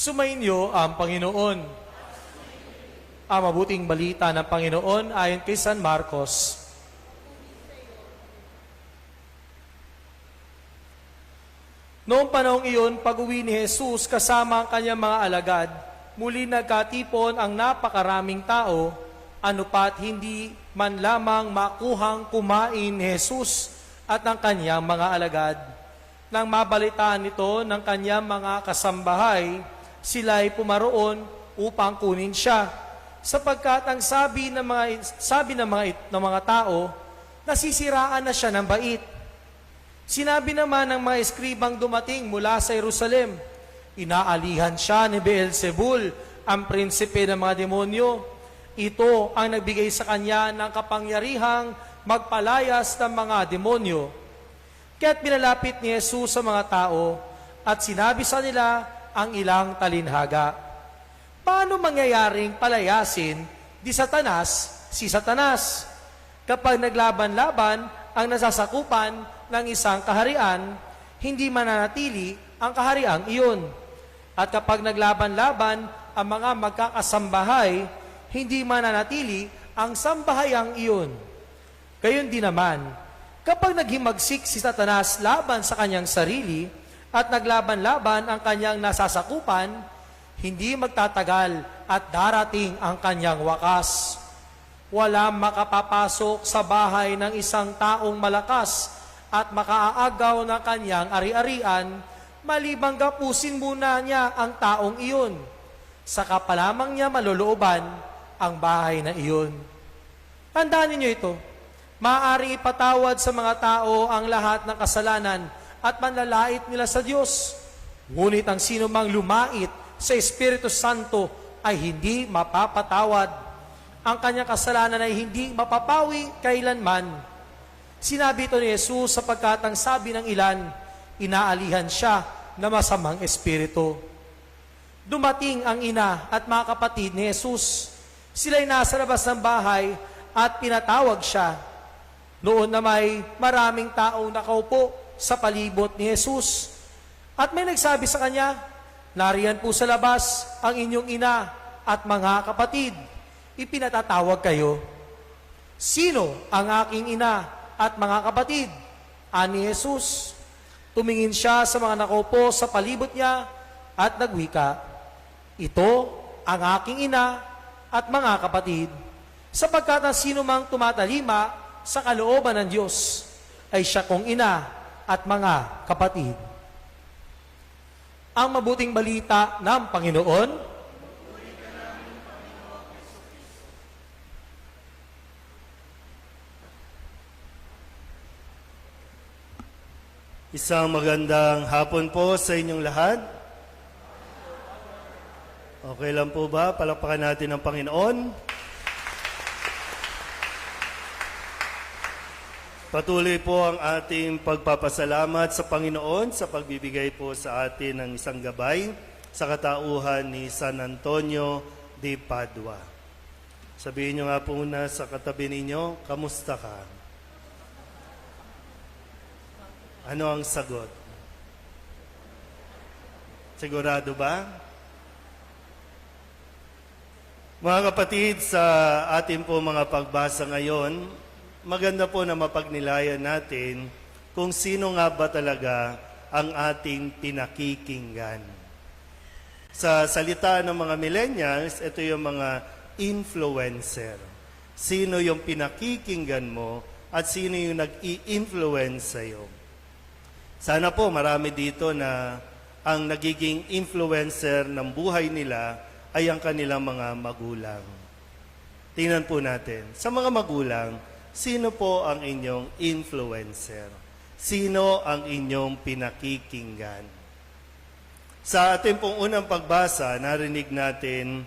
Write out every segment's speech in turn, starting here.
Sumainyo ang Panginoon. Ang mabuting balita ng Panginoon ayon kay San Marcos. Noong panahong iyon, pag-uwi ni Jesus kasama ang kanyang mga alagad, muli nagkatipon ang napakaraming tao, ano pat hindi man lamang makuhang kumain ni Jesus at ang kanyang mga alagad. Nang mabalitaan nito ng kanyang mga kasambahay, sila'y pumaroon upang kunin siya. Sapagkat ang sabi ng mga sabi ng mga ng mga tao, nasisiraan na siya ng bait. Sinabi naman ng mga eskribang dumating mula sa Jerusalem, inaalihan siya ni Beelzebul, ang prinsipe ng mga demonyo. Ito ang nagbigay sa kanya ng kapangyarihang magpalayas ng mga demonyo. Kaya't pinalapit ni Jesus sa mga tao at sinabi sa nila ang ilang talinhaga. Paano mangyayaring palayasin di Satanas si Satanas? Kapag naglaban-laban ang nasasakupan ng isang kaharian, hindi mananatili ang kahariang iyon. At kapag naglaban-laban ang mga magkakasambahay, hindi mananatili ang sambahayang iyon. Gayon din naman, kapag naghimagsik si Satanas laban sa kanyang sarili at naglaban-laban ang kanyang nasasakupan, hindi magtatagal at darating ang kanyang wakas. Walang makapapasok sa bahay ng isang taong malakas at makaaagaw ng kanyang ari-arian, malibang gapusin muna niya ang taong iyon. Saka pa lamang niya malulooban ang bahay na iyon. Tandaan ninyo ito, maaari ipatawad sa mga tao ang lahat ng kasalanan at manlalait nila sa Diyos. Ngunit ang sino mang lumait sa Espiritu Santo ay hindi mapapatawad. Ang kanyang kasalanan ay hindi mapapawi kailanman. Sinabi ito ni Jesus sapagkat ang sabi ng ilan, inaalihan siya na masamang espiritu. Dumating ang ina at mga kapatid ni Jesus. Sila'y nasa labas ng bahay at pinatawag siya. Noon na may maraming taong nakaupo sa palibot ni Jesus. At may nagsabi sa kanya, Nariyan po sa labas ang inyong ina at mga kapatid. Ipinatatawag kayo. Sino ang aking ina at mga kapatid? Ani Jesus. Tumingin siya sa mga nakaupo sa palibot niya at nagwika, Ito ang aking ina at mga kapatid. Sapagkat ang sino mang tumatalima sa kalooban ng Diyos ay siya kong ina at mga kapatid. Ang mabuting balita ng Panginoon Isang magandang hapon po sa inyong lahat. Okay lang po ba? Palakpakan natin ang Panginoon. Patuloy po ang ating pagpapasalamat sa Panginoon sa pagbibigay po sa atin ng isang gabay sa katauhan ni San Antonio de Padua. Sabihin nyo nga po muna sa katabi ninyo, kamusta ka? Ano ang sagot? Sigurado ba? Mga kapatid, sa ating po mga pagbasa ngayon, maganda po na mapagnilayan natin kung sino nga ba talaga ang ating pinakikinggan. Sa salita ng mga millennials, ito yung mga influencer. Sino yung pinakikinggan mo at sino yung nag-i-influence sa'yo. Sana po marami dito na ang nagiging influencer ng buhay nila ay ang kanilang mga magulang. Tingnan po natin. Sa mga magulang, sino po ang inyong influencer? Sino ang inyong pinakikinggan? Sa ating pong unang pagbasa, narinig natin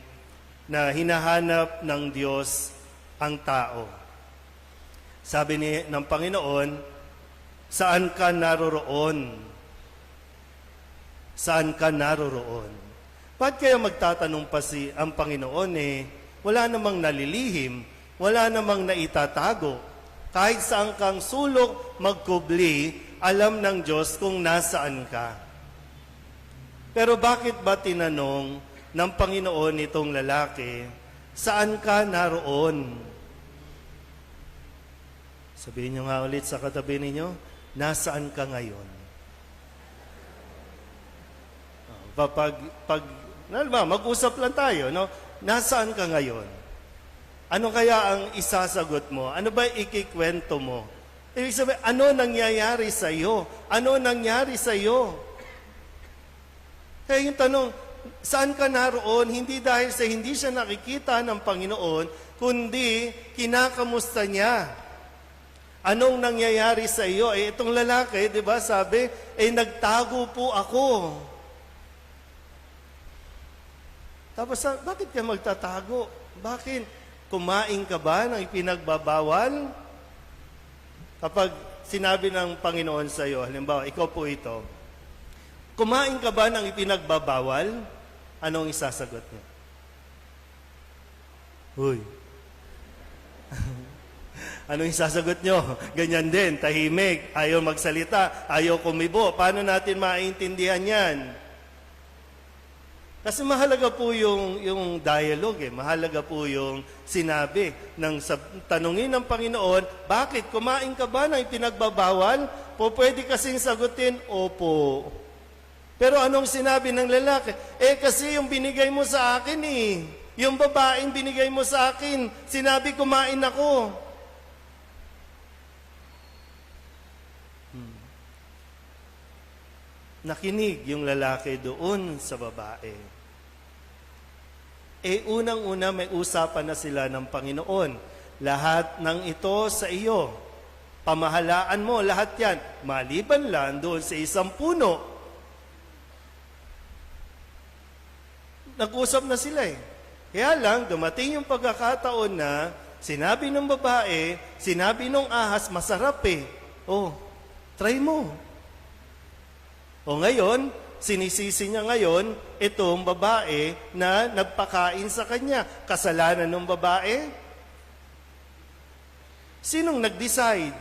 na hinahanap ng Diyos ang tao. Sabi ni, ng Panginoon, Saan ka naroroon? Saan ka naroroon? Ba't kaya magtatanong pa si ang Panginoon eh, wala namang nalilihim, wala namang naitatago. Kahit saan kang sulok magkubli, alam ng Diyos kung nasaan ka. Pero bakit ba tinanong ng Panginoon itong lalaki, saan ka naroon? Sabihin niyo nga ulit sa katabi ninyo, nasaan ka ngayon? Ah, Pag, pag, ba, mag-usap lang tayo, no? Nasaan ka ngayon? Ano kaya ang isasagot mo? Ano ba ikikwento mo? Ibig sabihin, ano nangyayari sa iyo? Ano nangyari sa iyo? Kaya yung tanong, saan ka naroon? Hindi dahil sa hindi siya nakikita ng Panginoon, kundi kinakamusta niya. Anong nangyayari sa iyo? Eh, itong lalaki, di ba, sabi, eh, nagtago po ako. Tapos, bakit ka magtatago? Bakit? Kumain ka ba ng ipinagbabawal? Kapag sinabi ng Panginoon sa iyo, halimbawa, ikaw po ito, kumain ka ba ng ipinagbabawal? Anong isasagot niyo? Huy. Anong isasagot nyo? Ganyan din, tahimik, ayaw magsalita, ayaw kumibo. Paano natin maintindihan yan? Kasi mahalaga po yung, yung dialogue, eh. mahalaga po yung sinabi ng sa, tanungin ng Panginoon, bakit kumain ka ba ng pinagbabawal? Po pwede kasing sagutin, opo. Pero anong sinabi ng lalaki? Eh kasi yung binigay mo sa akin eh. Yung babaeng binigay mo sa akin, sinabi kumain ako. Nakinig yung lalaki doon sa babae. Eh unang-una may usapan na sila ng Panginoon. Lahat ng ito sa iyo. Pamahalaan mo lahat yan. Maliban lang doon sa isang puno. Nag-usap na sila eh. Kaya lang, dumating yung pagkakataon na sinabi ng babae, sinabi ng ahas, masarap eh. Oh, try mo. O ngayon, sinisisi niya ngayon itong babae na nagpakain sa kanya. Kasalanan ng babae? Sinong nag-decide?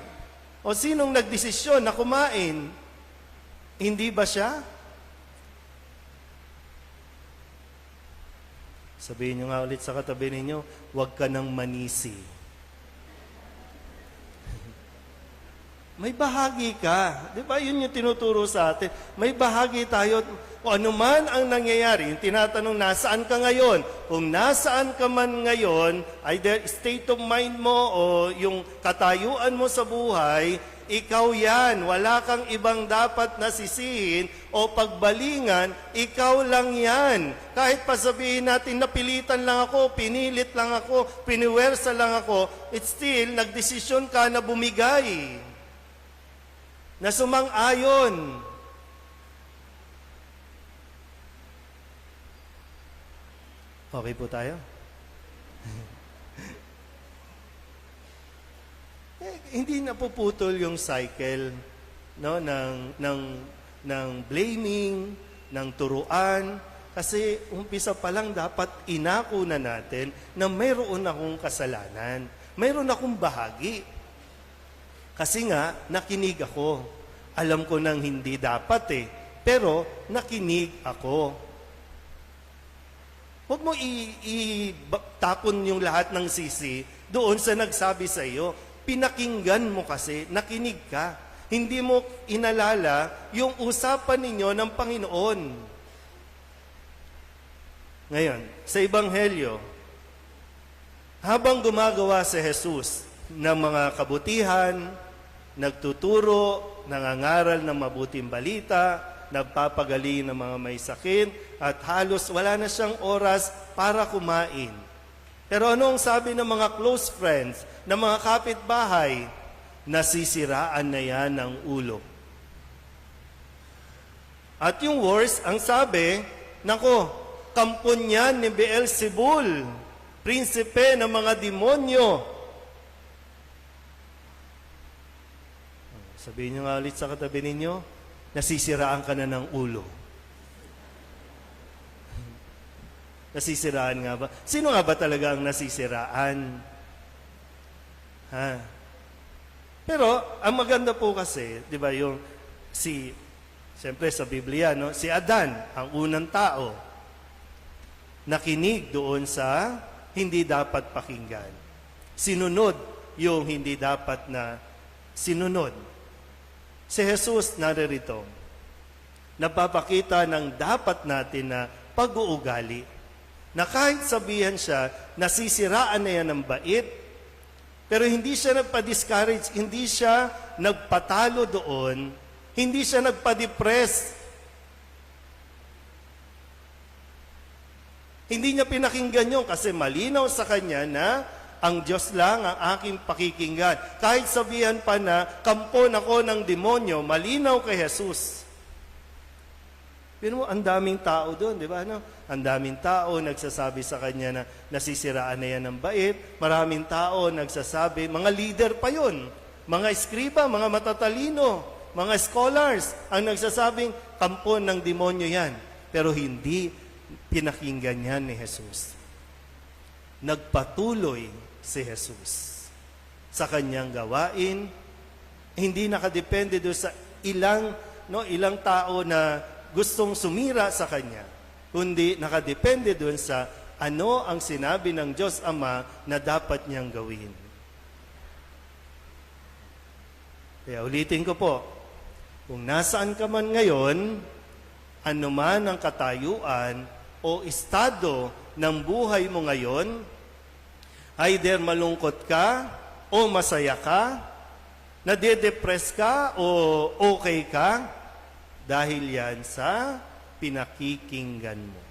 O sinong nagdesisyon na kumain? Hindi ba siya? Sabihin niyo nga ulit sa katabi ninyo, huwag ka nang manisi. May bahagi ka. Di ba? Yun yung tinuturo sa atin. May bahagi tayo. O ano man ang nangyayari, yung tinatanong, nasaan ka ngayon? Kung nasaan ka man ngayon, either state of mind mo o yung katayuan mo sa buhay, ikaw yan. Wala kang ibang dapat nasisihin o pagbalingan, ikaw lang yan. Kahit pa sabihin natin, napilitan lang ako, pinilit lang ako, piniwersa lang ako, it's still, nagdesisyon ka na bumigay na sumang-ayon. Okay po tayo? eh, hindi napuputol yung cycle no ng ng ng blaming, ng turuan kasi umpisa pa lang dapat inako na natin na mayroon akong kasalanan. Mayroon akong bahagi. Kasi nga, nakinig ako. Alam ko nang hindi dapat eh. Pero, nakinig ako. Huwag mo i-tapon yung lahat ng sisi doon sa nagsabi sa iyo. Pinakinggan mo kasi, nakinig ka. Hindi mo inalala yung usapan ninyo ng Panginoon. Ngayon, sa Ebanghelyo, habang gumagawa si Jesus ng mga kabutihan, nagtuturo, nangangaral ng mabuting balita, nagpapagaling ng mga may sakit, at halos wala na siyang oras para kumain. Pero ano ang sabi ng mga close friends, ng mga kapitbahay, nasisiraan na yan ng ulo. At yung worst, ang sabi, nako, kampon yan ni Beelzebul, prinsipe ng mga demonyo. Sabihin nyo nga ulit sa katabi ninyo, nasisiraan ka na ng ulo. Nasisiraan nga ba? Sino nga ba talaga ang nasisiraan? Ha? Pero, ang maganda po kasi, di ba, yung si Siyempre sa Biblia, no? si Adan, ang unang tao, nakinig doon sa hindi dapat pakinggan. Sinunod yung hindi dapat na sinunod. Si Jesus naririto, napapakita ng dapat natin na pag-uugali. Na kahit sabihan siya, nasisiraan na yan ng bait, pero hindi siya nagpa-discourage, hindi siya nagpatalo doon, hindi siya nagpa-depress. Hindi niya pinakinggan yun kasi malinaw sa kanya na ang Diyos lang ang aking pakikinggan. Kahit sabihan pa na kampon ako ng demonyo, malinaw kay Jesus. Pero ang daming tao doon, di ba? Ano? Ang daming tao nagsasabi sa kanya na nasisiraan na yan ng bait. Maraming tao nagsasabi, mga leader pa yon, mga eskriba, mga matatalino, mga scholars, ang nagsasabing kampon ng demonyo yan. Pero hindi pinakinggan yan ni Jesus. Nagpatuloy si Jesus sa kanyang gawain, hindi nakadepende doon sa ilang no ilang tao na gustong sumira sa kanya, kundi nakadepende doon sa ano ang sinabi ng Diyos Ama na dapat niyang gawin. Kaya ulitin ko po, kung nasaan ka man ngayon, anuman ang katayuan o estado ng buhay mo ngayon, either malungkot ka o masaya ka, nade-depress ka o okay ka, dahil yan sa pinakikinggan mo.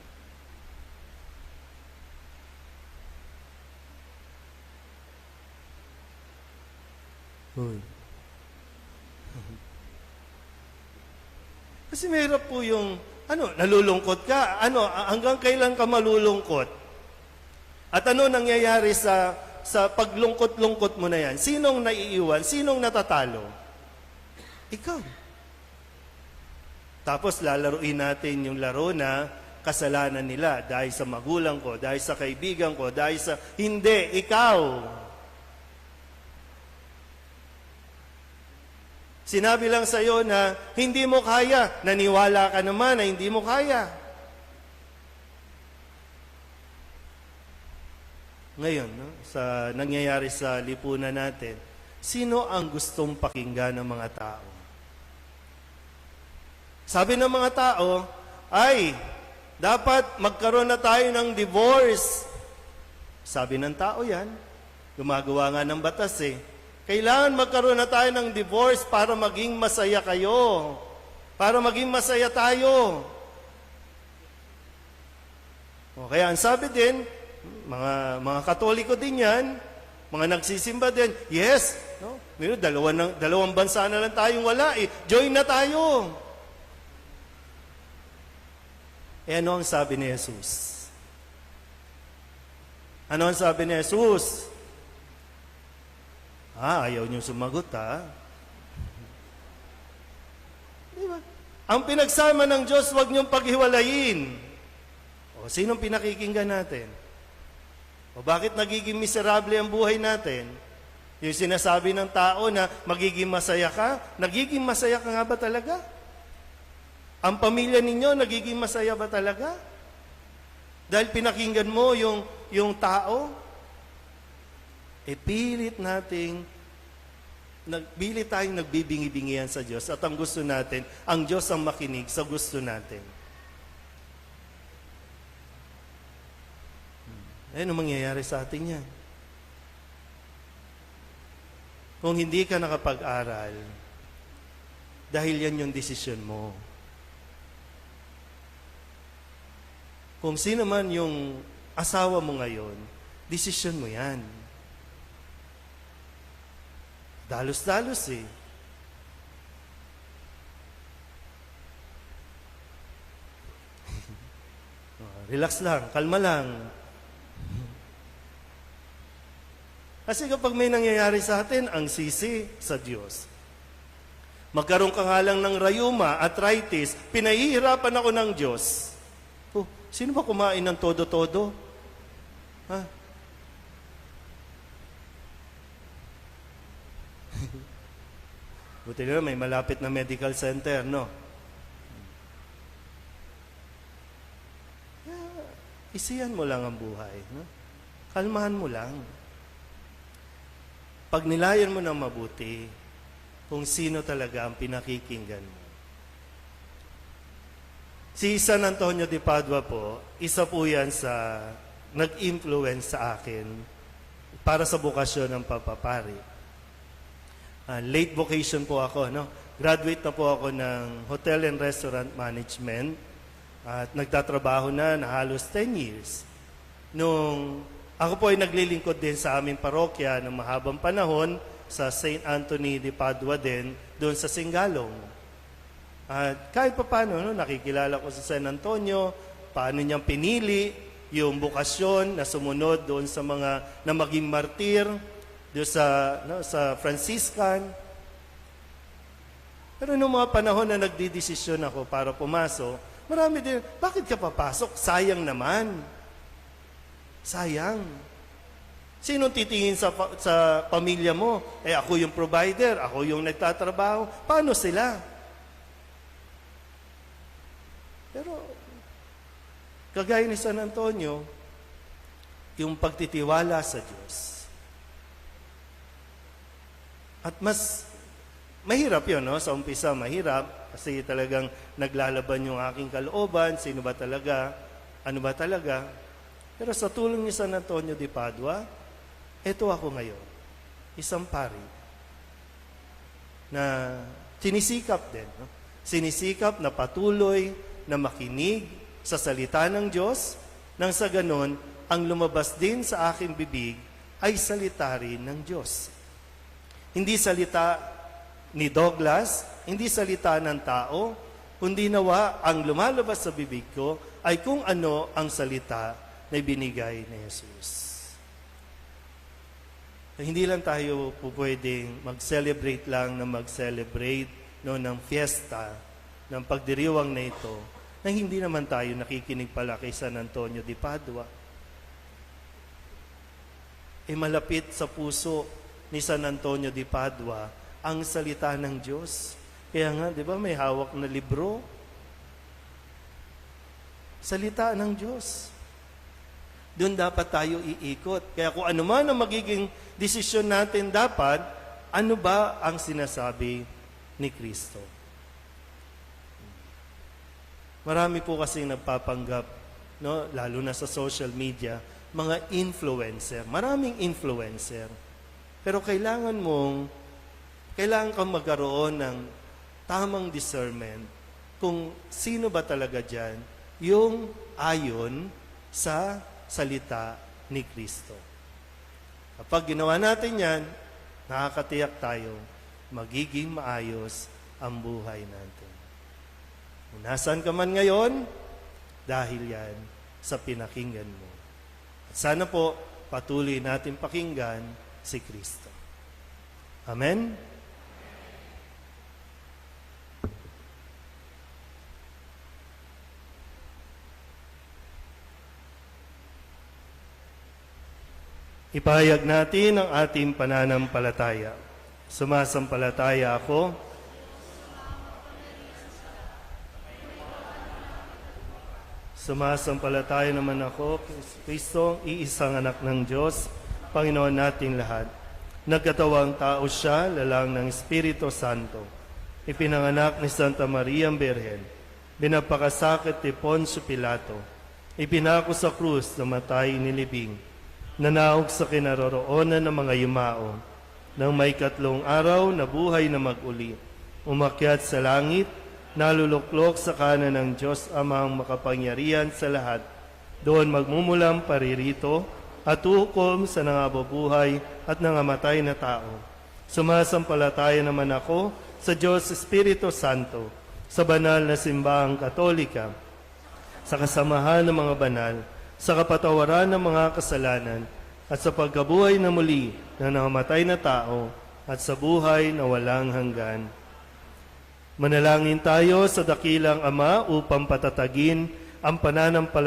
Uy. Kasi mahirap po yung, ano, nalulungkot ka. Ano, hanggang kailan ka malulungkot? At ano nangyayari sa sa paglungkot-lungkot mo na yan? Sinong naiiwan? Sinong natatalo? Ikaw. Tapos lalaruin natin yung laro na kasalanan nila dahil sa magulang ko, dahil sa kaibigan ko, dahil sa... Hindi, ikaw. Sinabi lang sa iyo na hindi mo kaya. Naniwala ka naman na hindi mo kaya. Ngayon, no, sa nangyayari sa lipunan natin, sino ang gustong pakinggan ng mga tao? Sabi ng mga tao, ay, dapat magkaroon na tayo ng divorce. Sabi ng tao yan, gumagawa nga ng batas eh. Kailangan magkaroon na tayo ng divorce para maging masaya kayo. Para maging masaya tayo. O kaya ang sabi din, mga mga Katoliko din yan, mga nagsisimba din, yes, no? Pero dalawa ng, dalawang bansa na lang tayong wala eh. Join na tayo. Eh ano ang sabi ni Jesus? Ano ang sabi ni Jesus? Ah, ayaw niyo sumagot ha. Di ba? Ang pinagsama ng Diyos, huwag niyong paghiwalayin. O, sinong pinakikinggan natin? O bakit nagiging miserable ang buhay natin? Yung sinasabi ng tao na magiging masaya ka, nagiging masaya ka nga ba talaga? Ang pamilya ninyo, nagiging masaya ba talaga? Dahil pinakinggan mo yung, yung tao? E pilit nating, nagbilit tayong nagbibingi-bingihan sa Diyos at ang gusto natin, ang Diyos ang makinig sa gusto natin. Eh, ano mangyayari sa atin yan? Kung hindi ka nakapag-aral, dahil yan yung desisyon mo. Kung sino man yung asawa mo ngayon, desisyon mo yan. Dalos-dalos eh. Relax lang, kalma lang. Kasi kapag may nangyayari sa atin, ang sisi sa Diyos. Magkaroon ka nga lang ng rayuma, arthritis, pinahihirapan ako ng Diyos. Oh, sino ba kumain ng todo-todo? Ha? Buti na may malapit na medical center, no? Ah, Isiyan mo lang ang buhay, no? Kalmahan mo lang. Pag nilayan mo ng mabuti, kung sino talaga ang pinakikinggan mo. Si San Antonio de Padua po, isa po yan sa nag-influence sa akin para sa bukasyon ng papapari. Ah, late vocation po ako, no? Graduate na po ako ng Hotel and Restaurant Management at nagtatrabaho na na halos 10 years. Nung ako po ay naglilingkod din sa aming parokya ng mahabang panahon sa St. Anthony de Padua din, doon sa Singalong. At kahit pa paano, no, nakikilala ko sa San Antonio, paano niyang pinili yung bukasyon na sumunod doon sa mga na maging martir, doon sa, no, sa Franciscan. Pero nung mga panahon na nagdidesisyon ako para pumasok, marami din, bakit ka papasok? Sayang naman. Sayang. Sino titingin sa, sa pamilya mo? Eh ako yung provider, ako yung nagtatrabaho. Paano sila? Pero, kagaya ni San Antonio, yung pagtitiwala sa Diyos. At mas, mahirap yun, no? Sa umpisa, mahirap. Kasi talagang naglalaban yung aking kalooban. Sino ba talaga? Ano ba talaga? Pero sa tulong ni San Antonio de Padua, eto ako ngayon. Isang pari na sinisikap din. No? Sinisikap na patuloy na makinig sa salita ng Diyos nang sa ganon, ang lumabas din sa aking bibig ay salita rin ng Diyos. Hindi salita ni Douglas, hindi salita ng tao, kundi nawa ang lumalabas sa bibig ko ay kung ano ang salita na binigay ni Jesus. Hindi lang tayo po pwedeng mag-celebrate lang na mag-celebrate no, ng fiesta, ng pagdiriwang na ito, na hindi naman tayo nakikinig pala kay San Antonio de Padua. E malapit sa puso ni San Antonio de Padua ang salita ng Diyos. Kaya nga, di ba, may hawak na libro. Salita ng Diyos. Doon dapat tayo iikot. Kaya kung ano man ang magiging desisyon natin dapat, ano ba ang sinasabi ni Kristo? Marami po kasing nagpapanggap, no, lalo na sa social media, mga influencer. Maraming influencer. Pero kailangan mong, kailangan kang magkaroon ng tamang discernment kung sino ba talaga dyan yung ayon sa salita ni Kristo. Kapag ginawa natin yan, nakakatiyak tayo, magiging maayos ang buhay natin. Kung nasaan ka man ngayon, dahil yan sa pinakinggan mo. At sana po, patuloy natin pakinggan si Kristo. Amen? Ipahayag natin ang ating pananampalataya. Sumasampalataya ako Sumasampalataya naman ako, Kristo, iisang anak ng Diyos, Panginoon nating lahat. Nagkatawang tao siya, lalang ng Espiritu Santo. Ipinanganak ni Santa Maria ang Birhen. Binapakasakit ni Poncio Pilato. Ipinako sa krus na matay nilibing. Nanaog sa kinaroroonan ng mga yumao. Nang may katlong araw na buhay na maguli. Umakyat sa langit, naluluklok sa kanan ng Diyos amang makapangyarihan sa lahat. Doon magmumulang paririto at ukom sa nangabubuhay at nangamatay na tao. Sumasampalataya naman ako sa Diyos Espiritu Santo, sa banal na simbahang katolika, sa kasamahan ng mga banal, sa kapatawaran ng mga kasalanan, at sa pagkabuhay na muli ng nangamatay na tao, at sa buhay na walang hanggan. Manalangin tayo sa dakilang Ama upang patatagin ang pananampalataya